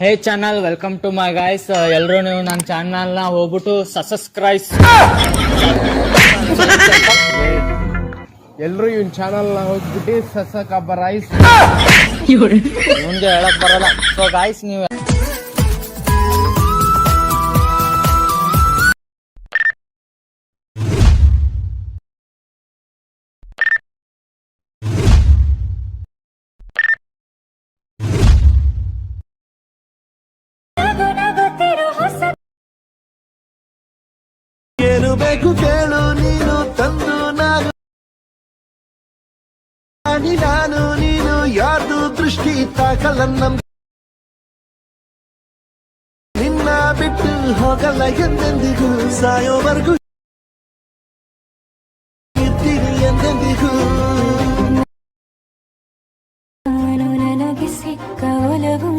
Hey channel welcome to my guys ಎಲ್ಲರೂ ನೀವು ನನ್ನ ಚಾನಲ್ನ ಹೋಗ್ಬಿಟ್ಟು ಸಬ್ಸ್ಕ್ರೈಬ್ ಎಲ್ರು ಇವ್ನ ಚಾನಲ್ನ ಹೋಗ್ಬಿಟ್ಟು ಸಸ ಕಬ್ಬರೈಸ್ ಮುಂದೆ ಹೇಳಕ್ ಬರಲ್ಲ. ಸೊ ಗಾಯ್ಸ್ ನೀವು ಬೇಕು ಕೇಳು ನೀನು ತಂದು ನಾನು. ನಾನು, ನೀನು ಯಾರ್ದು ದೃಷ್ಟಿ ತಾಕಲ್ಲ ನಮ್ ನಿನ್ನ ಬಿಟ್ಟು ಹೋಗಲ್ಲ ಎಂದೆಂದಿಗೂ, ಸಾಯೋವರೆಗೂ ಇದ್ದೀನಿ ಎಂದೆಂದಿಗೂ. ನಾನು ನನಗೆ ಸಿಕ್ಕ ಒಲವು